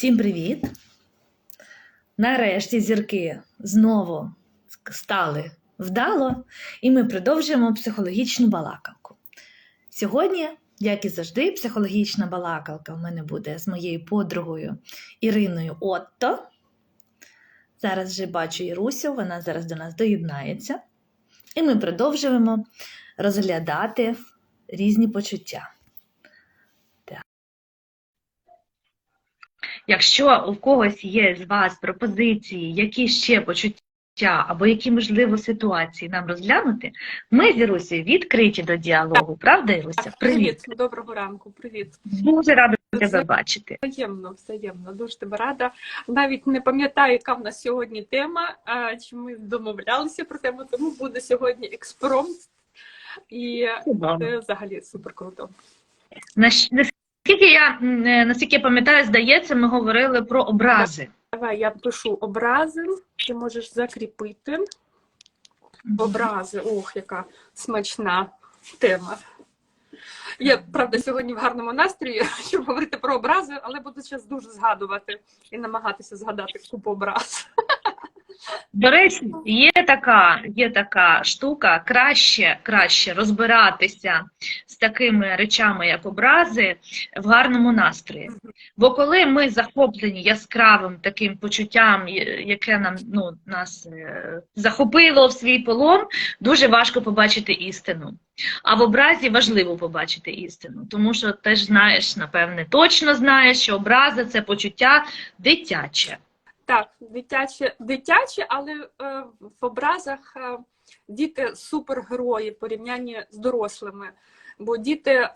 Всім привіт! Нарешті зірки знову стали вдало, і ми продовжуємо психологічну балакалку. Сьогодні, як і завжди, психологічна балакалка в мене буде з моєю подругою Іриною Отто. Зараз вже бачу Ірусю, вона зараз до нас доєднається. І ми продовжуємо розглядати різні почуття. Якщо у когось є з вас пропозиції, які ще почуття або які, можливо, ситуації нам розглянути, ми з Ірусею відкриті до діалогу. Правда, Іруся? Привіт! Доброго ранку, привіт. Дуже рада тебе бачити. Взаємно, взаємно. Дуже тебе рада. Навіть не пам'ятаю, яка в нас сьогодні тема, а, чи ми домовлялися про тему, тому буде сьогодні експромт. І це взагалі супер круто. Я наскільки я пам'ятаю, здається, ми говорили про образи. Давай я пишу образи, ти можеш закріпити. Образи, ох, яка смачна тема. Я, правда, сьогодні в гарному настрої, щоб говорити про образи, але буду зараз дуже згадувати і намагатися згадати купу образ. До речі, є така, є така штука, краще, краще розбиратися з такими речами, як образи, в гарному настрої. Бо коли ми захоплені яскравим таким почуттям, яке нам ну, нас е, захопило в свій полон, дуже важко побачити істину. А в образі важливо побачити істину, тому що ти ж знаєш, напевне, точно знаєш, що образа це почуття дитяче. Так, дитяче, дитяче, але е, в образах е, діти супергерої в порівнянні з дорослими, бо діти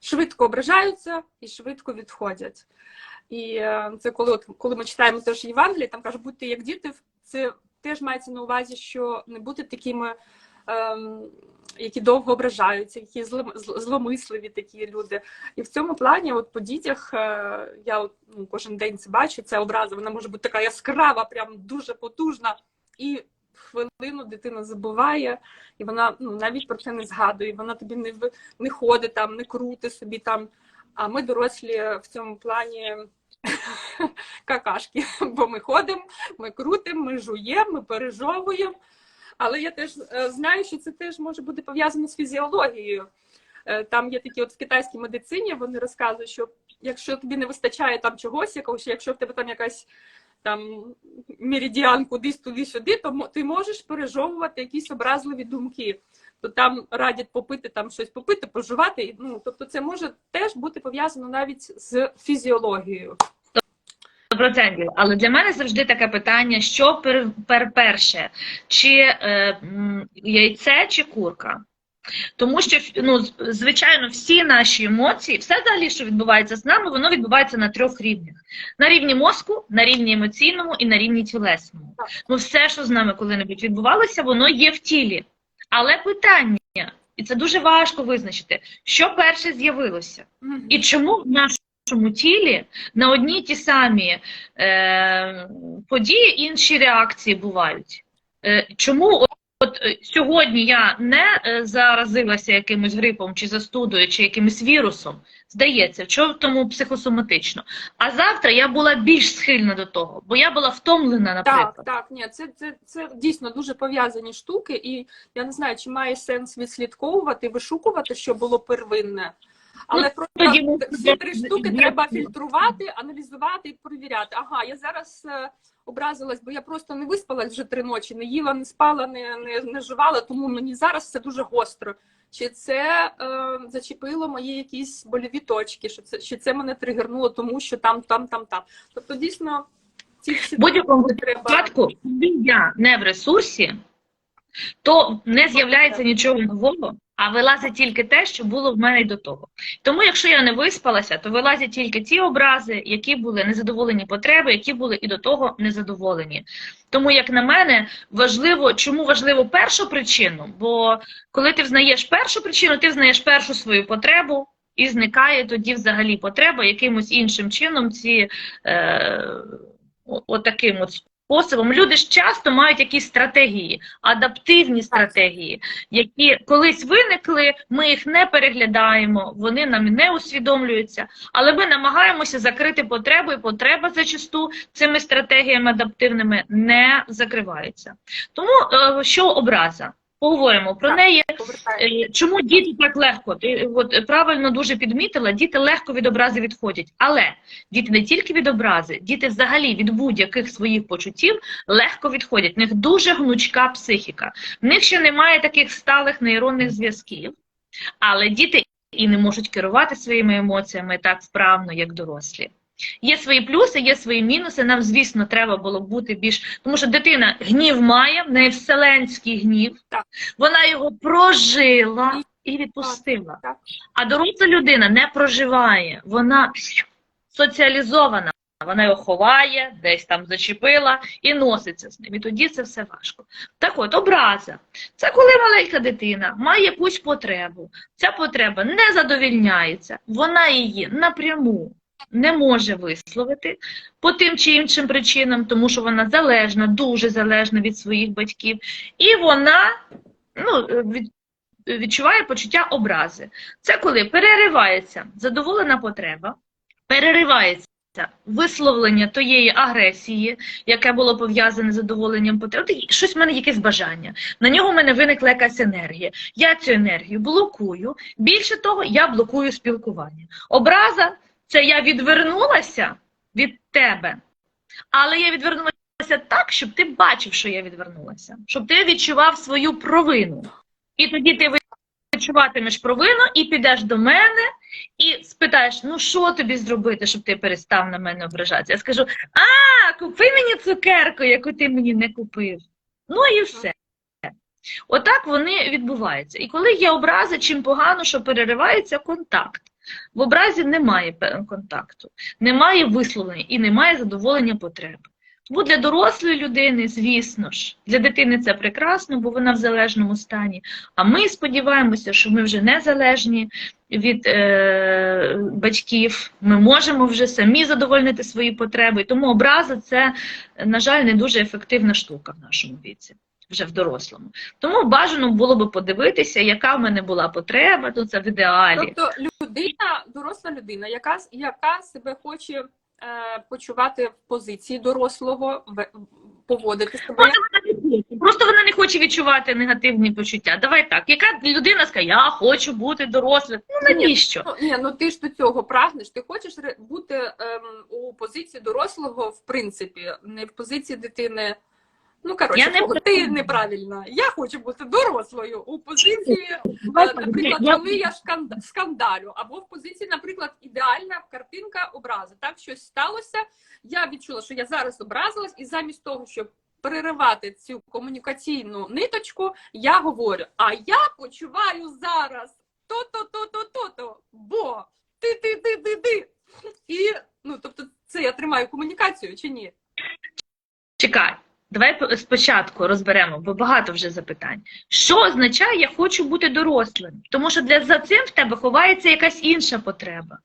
швидко ображаються і швидко відходять. І е, це коли, от, коли ми читаємо теж Євангеліє, там кажуть, будьте як діти, це теж мається на увазі, що не бути такими, які довго ображаються, які зломисливі такі люди. І в цьому плані, от по дітях, е, я от, ну, кожен день це бачу, ця образа, вона може бути така яскрава, прям дуже потужна. І хвилину дитина забуває, і вона ну, навіть про це не згадує. Вона тобі не, не ходить там, не крути собі там. А ми дорослі в цьому плані какашки, бо ми ходимо, ми крутимо, ми жуємо, ми пережовуємо. Але я теж е, знаю, що це теж може бути пов'язано з фізіологією. Е, Там є такі, от в китайській медицині, вони розказують, що якщо тобі не вистачає там чогось, якогось, якщо в тебе там якась там меридіан кудись туди-сюди, то ти можеш пережовувати якісь образливі думки. То там радять попити там щось попити, пожувати. Ну, тобто це може теж бути пов'язано навіть з фізіологією. 100%. Але для мене завжди таке питання: що пер, пер- перше, чи е, яйце, чи курка? Тому що ну, звичайно, всі наші емоції, все взагалі, що відбувається з нами, воно відбувається на трьох рівнях: на рівні мозку, на рівні емоційному і на рівні тілесному. Ну, все, що з нами коли-небудь відбувалося, воно є в тілі. Але питання, і це дуже важко визначити, що перше з'явилося. І чому в нашому тілі на одні ті самі е, події інші реакції бувають? Е, чому от, е, сьогодні я не е, заразилася якимось грипом чи застудою, чи якимось вірусом? Здається, в тому психосоматично. А завтра я була більш схильна до того, бо я була втомлена, наприклад. Так, так, ні, це, це, це дійсно дуже пов'язані штуки, і я не знаю, чи має сенс відслідковувати, вишукувати, що було первинне. Але Ну, просто тоді ми- ці три штуки я- треба фільтрувати, аналізувати і перевіряти. Ага, я зараз е, образилась, бо я просто не виспалась вже три ночі, не їла, не спала, не, не, не жувала, тому мені зараз це дуже гостро. Чи це е, зачепило мої якісь больові точки, що це, чи це мене тригернуло, тому що там, там, там, там. Тобто, дійсно, ці всі будь-якому випадку, коли я не в ресурсі, то не з'являється нічого нового, а вилазить тільки те, що було в мене й до того. Тому, якщо я не виспалася, то вилазять тільки ті образи, які були незадоволені потреби, які були і до того незадоволені. Тому, як на мене, важливо, чому важливо першу причину? Бо коли ти взнаєш першу причину, ти взнаєш першу свою потребу. І зникає тоді взагалі потреба якимось іншим чином ці е, отаким от способом. Люди ж часто мають якісь стратегії, адаптивні стратегії, які колись виникли, ми їх не переглядаємо, вони нам не усвідомлюються, але ми намагаємося закрити потребу, і потреба зачасту цими стратегіями адаптивними не закривається. Тому е, що образа? Поговоримо про Так. неї. Повертаємо. Е, Чому діти так легко? Ти от правильно дуже підмітила, діти легко від образи відходять. Але діти не тільки від образи, діти взагалі від будь-яких своїх почуттів легко відходять. В них дуже гнучка психіка. В них ще немає таких сталих нейронних зв'язків, але діти і не можуть керувати своїми емоціями так вправно, як дорослі. Є свої плюси, є свої мінуси. Нам, звісно, треба було бути більш. Тому що дитина гнів має, в неї вселенський гнів. Так. Вона його прожила і відпустила. Так. А доросла людина не проживає, вона соціалізована. Вона його ховає, десь там зачепила і носиться з ним. І тоді це все важко. Так от, образа. Це коли маленька дитина має якусь потребу. Ця потреба не задовільняється, вона її напряму не може висловити по тим чи іншим причинам, тому що вона залежна, дуже залежна від своїх батьків. І вона ну, від, відчуває почуття образи. Це коли переривається задоволена потреба, переривається висловлення тієї агресії, яке було пов'язане з задоволенням потреб. От Щось в мене якесь бажання. На нього в мене виникла якась енергія. Я цю енергію блокую. Більше того, я блокую спілкування. Образа це я відвернулася від тебе, але я відвернулася так, щоб ти бачив, що я відвернулася, щоб ти відчував свою провину. І тоді ти відчуватимеш провину і підеш до мене і спитаєш, ну що тобі зробити, щоб ти перестав на мене ображатися. Я скажу: а, купи мені цукерку, яку ти мені не купив. Ну і все. Отак вони відбуваються. І коли є образи, чим погано, що переривається контакт. В образі немає контакту, немає висловлення і немає задоволення потреб. Тому для дорослої людини, звісно ж, для дитини це прекрасно, бо вона в залежному стані. А ми сподіваємося, що ми вже не залежні від е, батьків, ми можемо вже самі задовольнити свої потреби. Тому образа це, на жаль, не дуже ефективна штука в нашому віці, вже в дорослому. Тому бажано було би подивитися, яка в мене була потреба, то це в ідеалі. Тобто людина, доросла людина, яка, яка себе хоче е, почувати в позиції дорослого, поводити себе Просто вона не хоче. Відчувати негативні почуття. Давай так. Яка людина скаже, я хочу бути дорослим. Ну навіщо? Ну, ні, ну ти ж до цього прагнеш. Ти хочеш бути ем, у позиції дорослого, в принципі, не в позиції дитини. Ну, коротше, Я не ти прагну. неправильно. Я хочу бути дорослою у позиції, е, наприклад, коли я скандалю, або в позиції, наприклад, ідеальна картинка образи. Так, щось сталося. Я відчула, що я зараз образилась, і замість того, щоб переривати цю комунікаційну ниточку, я говорю: а я почуваю зараз то-то, то-то, то-то, бо ти, ти, ти, ти, ти. І ну, тобто, це я тримаю комунікацію чи ні? Чекай, давай по- спочатку розберемо, бо багато вже запитань. Що означає я хочу бути дорослим? Тому що для за цим в тебе ховається якась інша потреба.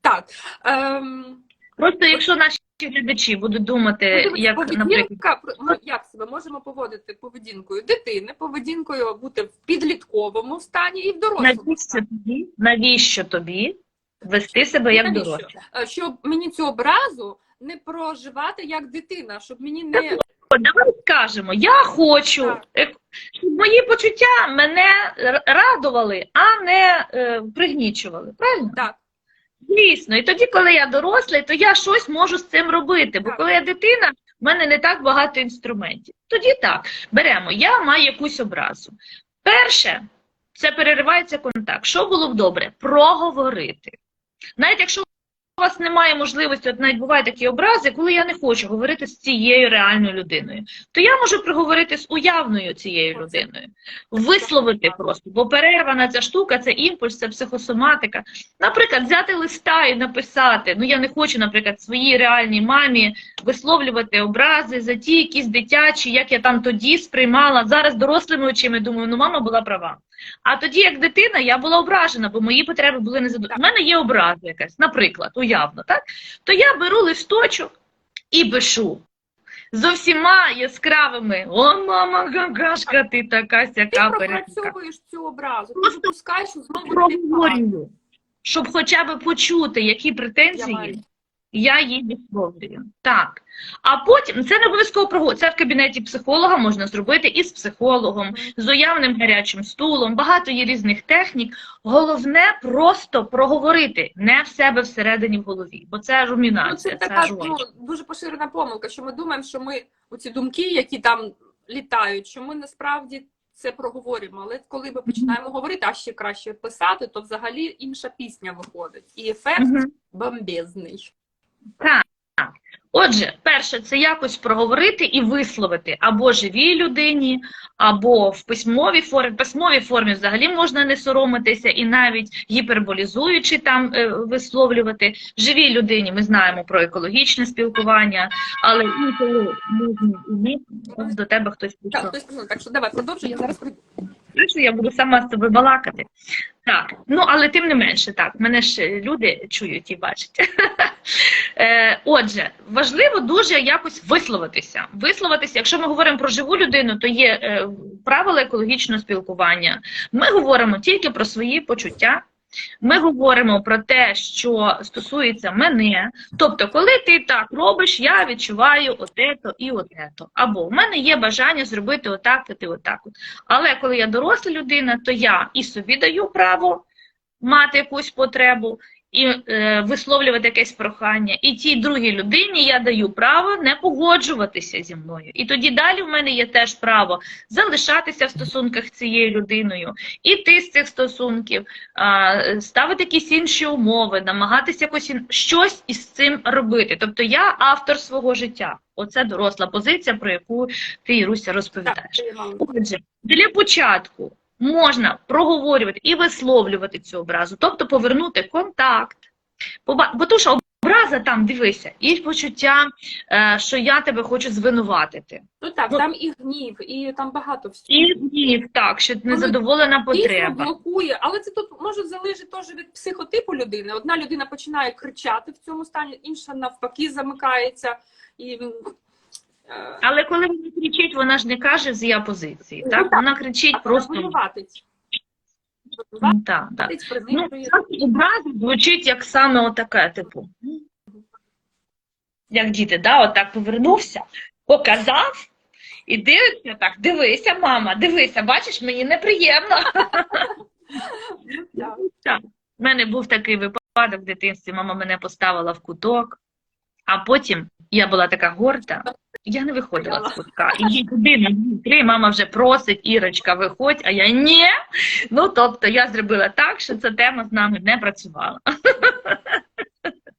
Так. Ем, Просто якщо наші глядачі будуть думати, ну, як, наприклад, поведінка, ми як себе можемо поводити поведінкою дитини, поведінкою бути в підлітковому стані і в дорослому навіщо стані. тобі, навіщо тобі вести себе як дорослий? Е, Щоб мені цю образу не проживати як дитина, щоб мені не Давай скажемо, я хочу, Так. щоб мої почуття мене радували, а не е, пригнічували. Правильно? так. Звісно, і тоді, коли я дорослий, то я щось можу з цим робити. Бо Так. коли я дитина, в мене не так багато інструментів. Тоді так, беремо, я маю якусь образу. Перше, це переривається контакт. Що було б добре? Проговорити. Навіть якщо у вас немає можливості, от навіть бувають такі образи, коли я не хочу говорити з цією реальною людиною, то я можу проговорити з уявною цією людиною, висловити просто, бо перервана ця штука, це імпульс, це психосоматика. Наприклад, взяти листа і написати. Ну я не хочу, наприклад, своїй реальній мамі висловлювати образи за ті якісь дитячі, як я там тоді сприймала. Зараз дорослими очима думаю, ну мама була права. А тоді, як дитина, я була ображена, бо мої потреби були не задоволені. У мене є образа якась, наприклад, уявно, так? То я беру листочок і пишу. З усіма яскравими. О, мама, какашка, ти така Ти сяка перетика. пропрацьовуєш цю образу, ти Просто допускаєш знову. Проговорюю, щоб хоча б почути, які Я претензії маю. Я їй висловлюю. Так. А потім це не обов'язково проговор. Це в кабінеті психолога можна зробити і з психологом, з уявним гарячим стулом. Багато є різних технік. Головне просто проговорити, не в себе всередині в голові, бо це Ну, це це, така ну, дуже поширена помилка, що ми думаємо, що ми оці думки, які там літають, що ми насправді це проговоримо. Але коли ми починаємо говорити, а ще краще писати, то взагалі інша пісня виходить. І ефект Мгм. бомбезний. Так. Отже, перше, це якось проговорити і висловити або живій людині, або в письмовій формі. В письмовій формі взагалі можна не соромитися і навіть гіперболізуючи там е, висловлювати. Живій людині ми знаємо про екологічне спілкування, але інколи можна і. До тебе хтось Так, прийшов. хтось сказав, так що давай продовжуй, я зараз прийду. Що я буду сама з тобою балакати. Так, ну але тим не менше, так, мене ж люди чують і бачать. Е, Отже, важливо дуже якось висловитися. Висловитися, якщо ми говоримо про живу людину, то є е, правила екологічного спілкування. Ми говоримо тільки про свої почуття. Ми говоримо про те, що стосується мене. Тобто, коли ти так робиш, я відчуваю отето і отето. Або в мене є бажання зробити отак, і отак. От. Але коли я доросла людина, то я і собі даю право мати якусь потребу і е, висловлювати якесь прохання. І тій другій людині я даю право не погоджуватися зі мною. І тоді далі в мене є теж право залишатися в стосунках з цією людиною, іти з цих стосунків, а, ставити якісь інші умови, намагатися якось ін- щось із цим робити. Тобто я автор свого життя. Оце доросла позиція, про яку ти, Іруся, розповідаєш. Отже, для початку можна проговорювати і висловлювати цю образу, тобто повернути контакт. Бо то, що образа там, дивися, і почуття, е, що я тебе хочу звинуватити. Ну так, Ну, там і гнів, і там багато всього. І гнів, так, що незадоволена потреба. блокує, але це тут може залежати теж від психотипу людини. Одна людина починає кричати в цьому стані, інша навпаки замикається і. Але коли вона кричить, вона ж не каже з я позиції. Ну, Так? так. Вона кричить просто. Винуватець. Ну, Так, так. Ну, звучить як саме отаке, типу. Як діти, да, отак повернувся, показав і дивиться так, дивися, мама, дивися, бачиш, мені неприємно. Так. Так. У мене був такий випадок в дитинстві, мама мене поставила в куток, а потім я була така горда, я не виходила з кутка. І їй година, три, мама вже просить, Ірочка, виходь, а я ні. Ну, тобто я зробила так, що ця тема з нами не працювала.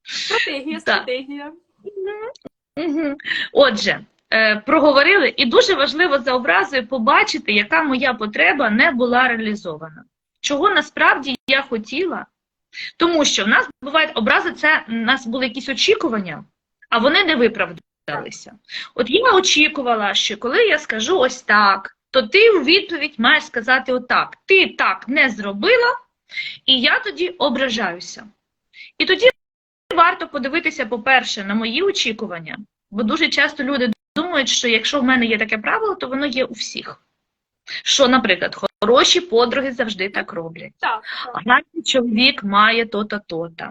Стратегія, стратегія. Отже, е, проговорили, і дуже важливо за образою побачити, яка моя потреба не була реалізована. Чого насправді я хотіла? Тому що в нас бувають образи, це в нас були якісь очікування, а вони не виправдалися. От я очікувала, що коли я скажу ось так, то ти у відповідь маєш сказати отак. Ти так не зробила, і я тоді ображаюся. І тоді варто подивитися, по-перше, на мої очікування, бо дуже часто люди думають, що якщо в мене є таке правило, то воно є у всіх. Що, наприклад, хороші подруги завжди так роблять. Так, так. Гарний чоловік має то-то, то-то.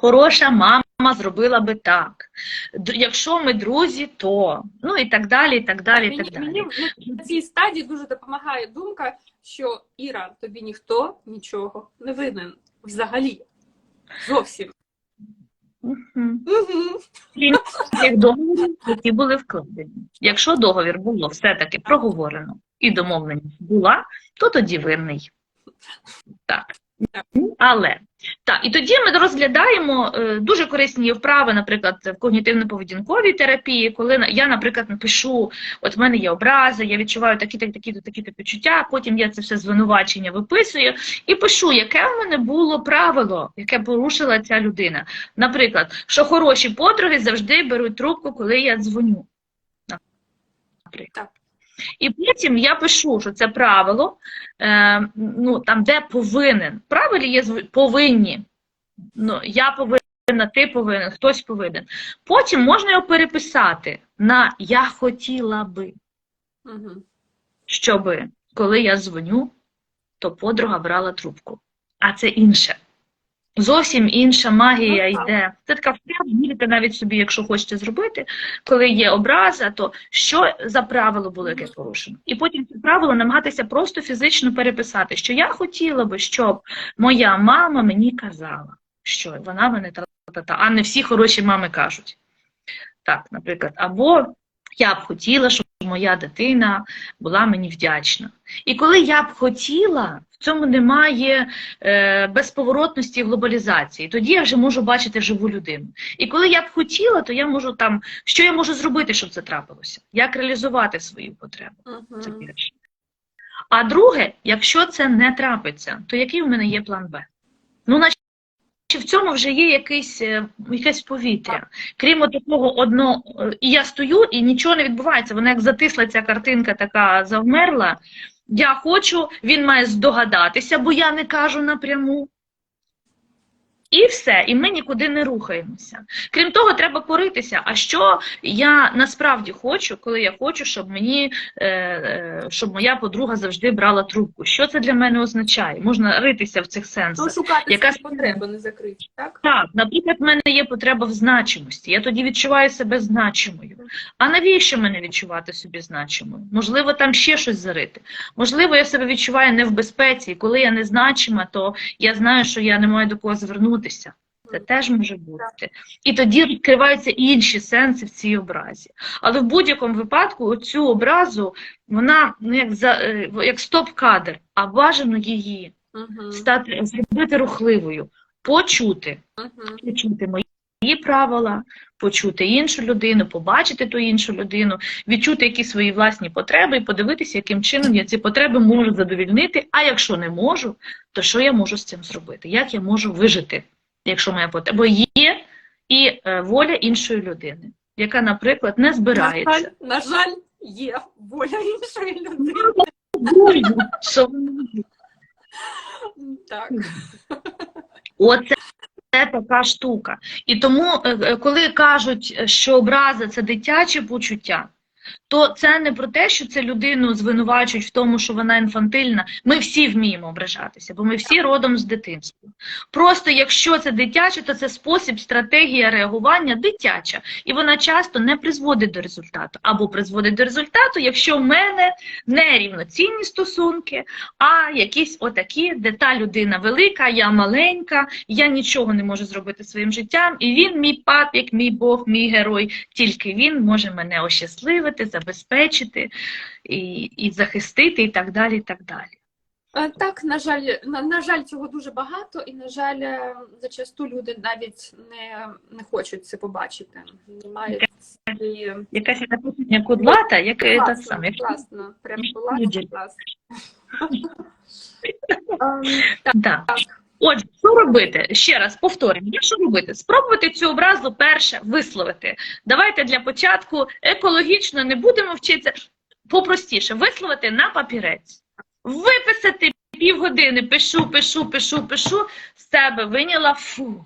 Хороша мама зробила би так. Якщо ми друзі, то ну і так далі, і так далі, і так далі. мені на цій стадії дуже допомагає думка, що Іра, тобі ніхто нічого не винен. Взагалі. Зовсім. Угу. Які були вкладені. Якщо договір було все-таки проговорено і домовленість була, то тоді винний. Так. Але так, і тоді ми розглядаємо е, дуже корисні вправи, наприклад, в когнітивно-поведінковій терапії, коли я, наприклад, напишу, от в мене є образи, я відчуваю такі такі такі такі такі почуття, потім я це все звинувачення виписую і пишу, яке в мене було правило, яке порушила ця людина. Наприклад, що хороші подруги завжди беруть трубку, коли я дзвоню. Так. І потім я пишу, що це правило, е, ну, там, де повинен. Правилі є повинні. Ну, я повинен ти повинен, хтось повинен. Потім можна його переписати на я хотіла би, Мгм. щоби коли я дзвоню, то подруга брала трубку. А це інше. Зовсім інша магія Ну, йде. Це така вправа, мірите навіть собі, якщо хочете зробити, коли є образа, то що за правило було яке порушено? І потім це правило намагатися просто фізично переписати, що я хотіла би, щоб моя мама мені казала, що вона мене та-та-та, а не всі хороші мами кажуть. Так, наприклад, або я б хотіла, щоб моя дитина була мені вдячна. І коли я б хотіла, в цьому немає е, безповоротності і глобалізації. Тоді я вже можу бачити живу людину. І коли я б хотіла, то я можу там, що я можу зробити, щоб це трапилося? Як реалізувати свою потребу? Це перше. А друге, якщо це не трапиться, то який у мене є план Б? Ну, наче в цьому вже є якийсь, е, якесь повітря. Крім такого одного, е, і я стою, і нічого не відбувається. Вона як затисла ця картинка, така завмерла. Я хочу, він має здогадатися, бо я не кажу напряму. І все, і ми нікуди не рухаємося. Крім того, треба поритися. А що я насправді хочу, коли я хочу, щоб мені е, е, щоб моя подруга завжди брала трубку? Що це для мене означає? Можна ритися в цих Ну, сенсах. шукати Яка свої потреби не закриті, так? Так, наприклад, в мене є потреба в значимості. Я тоді відчуваю себе значимою. А навіщо мене відчувати собі значимою? Можливо, там ще щось зарити. Можливо, я себе відчуваю не в безпеці, і коли я не значима, то я знаю, що я не маю до кого звернутися. Це теж може бути. І тоді відкриваються інші сенси в цій образі. Але в будь-якому випадку оцю образу, вона ну, як, за, е, як стоп-кадр, а бажано її стати, зробити рухливою, почути почути мої правила, почути іншу людину, побачити ту іншу людину, відчути якісь свої власні потреби і подивитися, яким чином я ці потреби можу задовільнити. А якщо не можу, то що я можу з цим зробити? Як я можу вижити, якщо моя потреба? Бо є і е, воля іншої людини, яка, наприклад, не На збирається. жаль, на жаль, є воля іншої людини. Що? Так. Оце це така штука. І тому, е, е, коли кажуть, що образа це дитяче почуття, то це не про те, що це людину звинувачують в тому, що вона інфантильна. Ми всі вміємо ображатися, бо ми всі родом з дитинства. Просто якщо це дитяче, то це спосіб, стратегія реагування дитяча, і вона часто не призводить до результату. Або призводить до результату, якщо в мене не рівноцінні стосунки, а якісь отакі, де та людина велика, я маленька, я нічого не можу зробити своїм життям, і він мій папік, мій Бог, мій герой. Тільки він може мене ощасливити, забезпечити і, і захистити, і так далі. і так далі. Так, на жаль, на, на жаль, цього дуже багато, і, на жаль, е, зачасту люди навіть не, не хочуть це побачити. Немає. Якась написання кудлата, яке та саме. класно, прям Люди. класно, класно. Ем, Да. Отже, що робити? Ще раз повторюю, що робити? Спробувати цю образу перше висловити. Давайте для початку екологічно не будемо вчитися. Попростіше, висловити на папірець. Виписати півгодини, пишу, пишу, пишу, пишу, з себе виняла фу.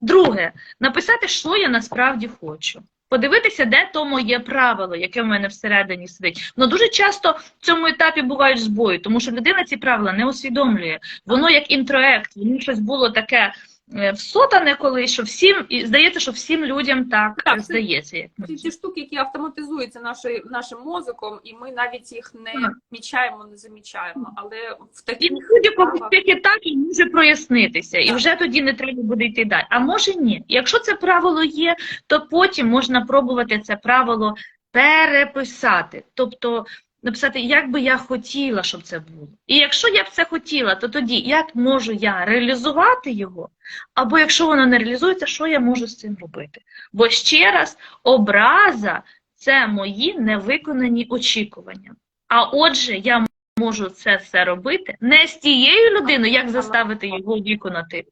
Друге, написати, що я насправді хочу. Подивитися, де то моє правило, яке в мене всередині сидить. Ну дуже часто в цьому етапі бувають збої, тому що людина ці правила не усвідомлює. Воно як інтроект, воно щось було таке е, всотане колись, що всім, і здається, що всім людям так, Так, е, здається. Як Ці, ці штуки, які автоматизуються нашою, нашим мозоком, і ми навіть їх не Так. помічаємо, не замічаємо. Але в І таких будь-якому справах- з цих етапів може прояснитися, і вже тоді не треба буде йти далі. А може ні. Якщо це правило є, то потім можна пробувати це правило переписати. Тобто написати, як би я хотіла, щоб це було. І якщо я б це хотіла, то тоді як можу я реалізувати його? Або якщо воно не реалізується, що я можу з цим робити? Бо ще раз, образа це мої невиконані очікування. А отже, я можу це все робити не з тією людиною, як заставити його виконати,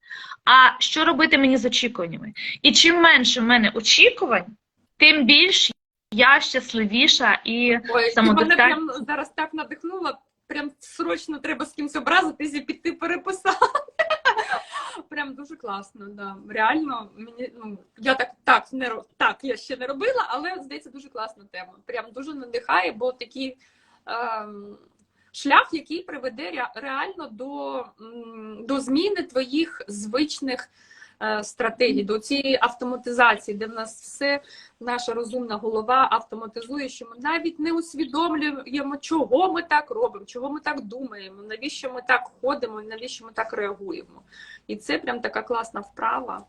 а що робити мені з очікуваннями. І чим менше в мене очікувань, тим більш я щасливіша і Ой, самодостатня. мене прям зараз так надихнуло. Прям срочно треба з кимось образитись і піти переписати. Прям дуже класно. Да. Реально, мені ну я так так не так, я ще не робила, але здається, дуже класна тема. Прям дуже надихає, бо такий ем, шлях, який приведе реально до, до зміни твоїх звичних. Е, Стратегій до цієї автоматизації, де в нас все наша розумна голова автоматизує, що ми навіть не усвідомлюємо, чого ми так робимо, чого ми так думаємо, навіщо ми так ходимо, навіщо ми так реагуємо. І це прям така класна вправа.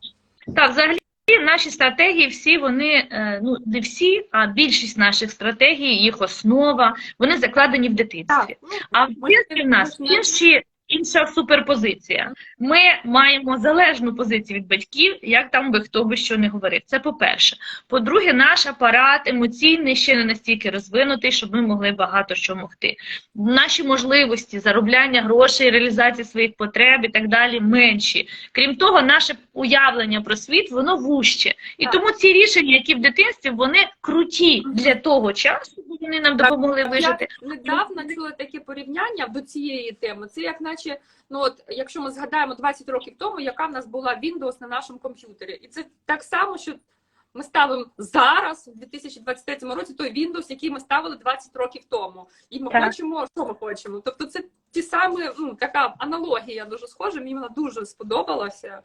Так, взагалі наші стратегії всі вони, е, ну не всі, а більшість наших стратегій, їх основа, вони закладені в дитинстві. ну, А в дитинстві в нас інші, інша суперпозиція. Ми маємо залежну позицію від батьків, як там би хто би що не говорив. Це по-перше. По-друге, наш апарат емоційний ще не настільки розвинутий, щоб ми могли багато що могти. Наші можливості заробляння грошей, реалізації своїх потреб і так далі менші. Крім того, наше уявлення про світ воно вужче. І Так. тому ці рішення, які в дитинстві, вони круті для того часу, вони нам допомогли вижити. Я недавно чула таке порівняння до цієї теми. Це як наче, ну от якщо ми згадаємо 20 років тому, яка в нас була Windows на нашому комп'ютері. І це так само, що ми ставимо зараз, в 2023 році, той Windows, який ми ставили 20 років тому. І ми Так. хочемо, що ми хочемо. Тобто це ті самі, ну така аналогія дуже схожа, мені вона дуже сподобалася.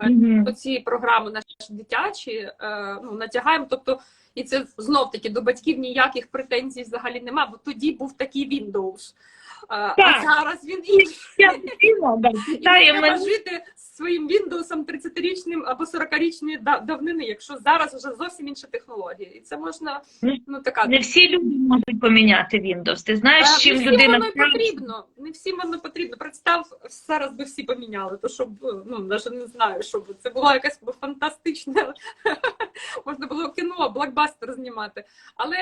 Мгм. Оці програми наші дитячі е, ну, натягаємо. Тобто, і це знов таки до батьків ніяких претензій взагалі нема, бо тоді був такий Windows. Е, а зараз він інший. І треба жити своїм Windows 30-річним або 40-річної давнини, якщо зараз вже зовсім інша технологія. І це можна ну така Не всі люди можуть поміняти Windows. Ти знаєш, Е, чим не всім людина воно потрібно. Не всім воно потрібно. Представ, зараз би всі поміняли, то щоб ну навіть не знаю, що це була якась фантастична. Можна було кіно, блокбастер знімати. Але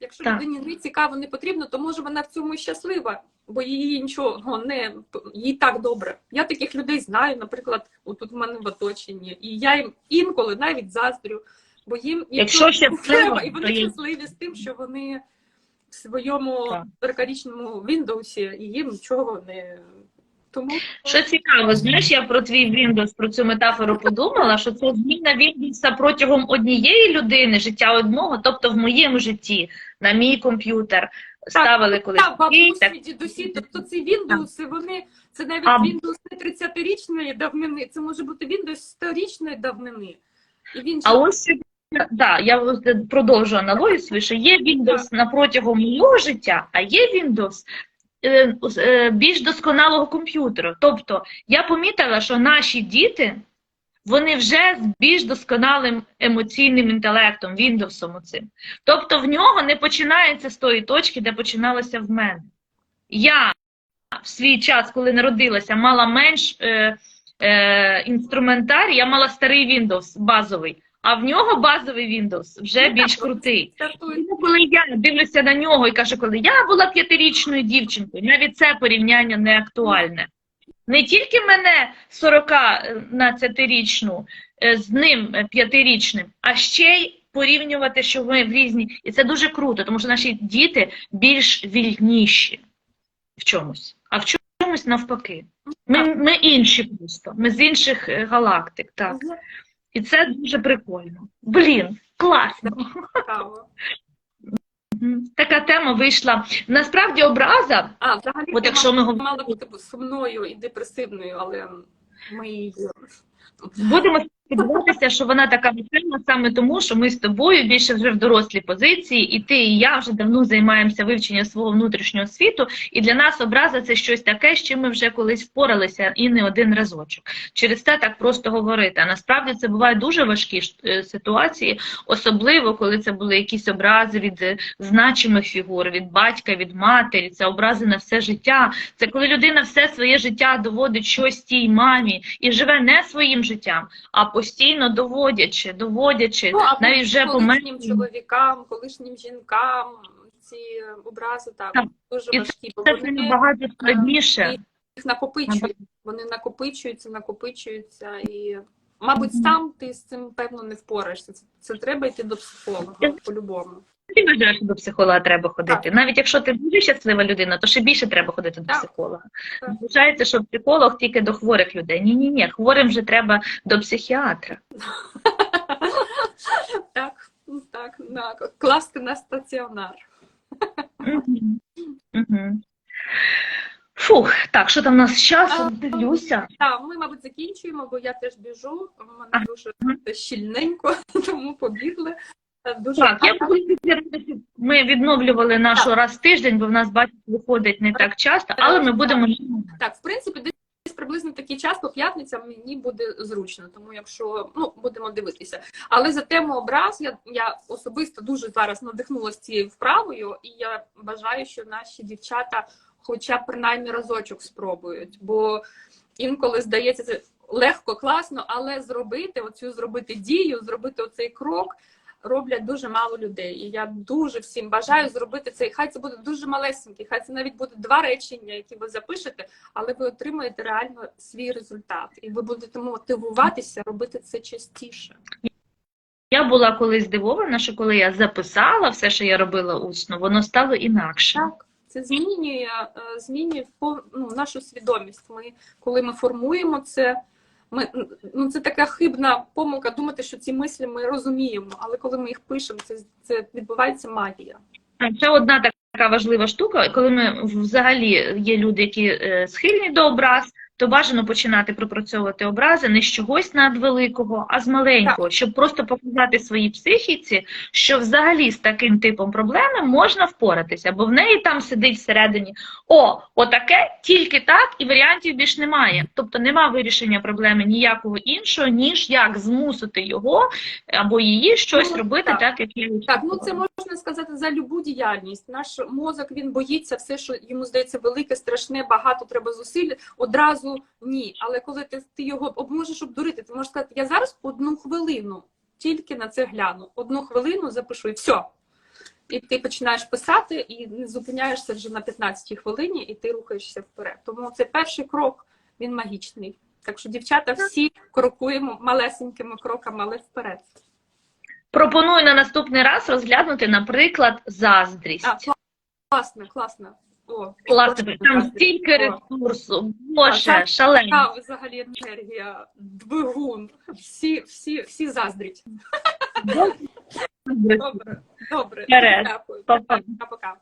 якщо Так. людині не цікаво, не потрібно, то може вона в цьому щаслива. Бо її нічого не їй так добре. Я таких людей знаю, наприклад, отут в мене в оточенні, і я їм інколи навіть заздрю, бо їм Якщо треба, і вони є. щасливі з тим, що вони в своєму Так. 40-річному Windows і їм нічого не тому. Що цікаво, знаєш, я про твій Windows, про цю метафору подумала, що це зміна Windows протягом однієї людини, життя одного, тобто в моєму житті, на мій комп'ютер, ставили колись. Так, бабусі, так, дідусі, тобто ці Windows, вони це навіть А- Windows не 30-річної давнини, це може бути Windows 100-річної давнини. І він А ось да, я продовжу аналогію свою, що є Windows на протягом мого життя, а є Windows більш досконалого комп'ютера. Тобто я помітила, що наші діти вони вже з більш досконалим емоційним інтелектом, Windows оцим. Тобто в нього не починається з тої точки, де починалося в мене. Я в свій час, коли народилася, мала менш е, е, інструментарій, я мала старий Windows базовий, а в нього базовий Windows вже більш крутий. Тому коли я дивлюся на нього і кажу, коли я була п'ятирічною дівчинкою, навіть це порівняння не актуальне. Не тільки мене 40-річну з ним е, п'ятирічним, а ще й порівнювати, що ми в різні. І це дуже круто, тому що наші діти більш вільніші в чомусь, а в чомусь навпаки. Ми, ми інші просто, ми з інших е, галактик. Так. І це дуже прикольно. Блін, класно. Така тема вийшла. Насправді образа, А, взагалі, от якщо ми говоримо, мала бути сумною і депресивною, але ми її будемо сподіватися, що вона така весела саме тому, що ми з тобою більше вже в дорослій позиції, і ти, і я вже давно займаємося вивченням свого внутрішнього світу. І для нас образа це щось таке, з чим ми вже колись впоралися і не один разочок. Через це так просто говорити. А насправді це бувають дуже важкі е, ситуації, особливо коли це були якісь образи від е, значимих фігур, від батька, від матері. Це образи на все життя. Це коли людина все своє життя доводить щось тій мамі і живе не своїм життям, а постійно доводячи, доводячи, Ну, а навіть вже колишнім помер. чоловікам, колишнім жінкам, ці образи так, Так. дуже І важкі, бо Це вони набагато складніше. їх накопичують. Вони накопичуються, накопичуються і. Мабуть, сам ти з цим певно не впораєшся. Це, це треба йти до психолога по-любому. Ти вважаєш, що до психолога треба ходити. Так. Навіть якщо ти дуже щаслива людина, то ще більше треба ходити до Так. психолога. Вважається, що психолог тільки до хворих людей. Ні, ні, ні, хворим вже треба до психіатра. Так, ну, так, класти на стаціонар. Фух, так, що там у нас з часом? Дивлюся. Так, ми, мабуть, закінчуємо, бо я теж біжу. У мене дуже щільненько, тому побігли. Дуже Так, я ми відновлювали нашу Так. раз в тиждень, бо в нас бачить виходить не так часто, але ми будемо Так, в принципі, десь приблизно такий час по п'ятницям мені буде зручно, тому якщо ну будемо дивитися. Але за тему образ я, я особисто дуже зараз надихнулася цією вправою, і я бажаю, що наші дівчата, хоча б принаймні разочок спробують. Бо інколи здається, це легко, класно, але зробити оцю зробити дію, зробити оцей крок. Роблять дуже мало людей, і я дуже всім бажаю зробити цей. Хай це буде дуже малесенький, хай це навіть буде два речення, які ви запишете, але ви отримаєте реально свій результат, і ви будете мотивуватися робити це частіше. Я була колись здивована, що коли я записала все, що я робила усно, воно стало інакше. Так, це змінює, е, змінює ну, нашу свідомість. Ми, коли ми формуємо це, ми, ну, це така хибна помилка думати, що ці мислі ми розуміємо, але коли ми їх пишемо, це, це відбувається магія. Ще одна така важлива штука, коли ми взагалі є люди, які е, схильні до образ, то бажано починати пропрацьовувати образи не з чогось надвеликого, а з маленького, щоб просто показати своїй психіці, що взагалі з таким типом проблеми можна впоратися, бо в неї там сидить всередині о, отаке, тільки так, і варіантів більш немає. Тобто нема вирішення проблеми ніякого іншого, ніж як змусити його або її щось Ну, робити так. так, як я Так, ну це можна сказати за любу діяльність. Наш мозок він боїться все, що йому здається велике, страшне, багато треба зусиль. Одразу ні. Але коли ти, ти його можеш обдурити, ти можеш сказати, я зараз одну хвилину тільки на це гляну. Одну хвилину запишу і все. І ти починаєш писати і не зупиняєшся вже на 15-й хвилині, і ти рухаєшся вперед. Тому це перший крок, він магічний. Так що, дівчата, всі крокуємо малесенькими кроками, але вперед. Пропоную на наступний раз розглянути, наприклад, заздрість. А, класно, класно. Класно, там стільки ресурсу, боже, шалено. Яка взагалі енергія, двигун, всі, всі, всі заздрять. Добре, добре. Дякую. Пока-пока.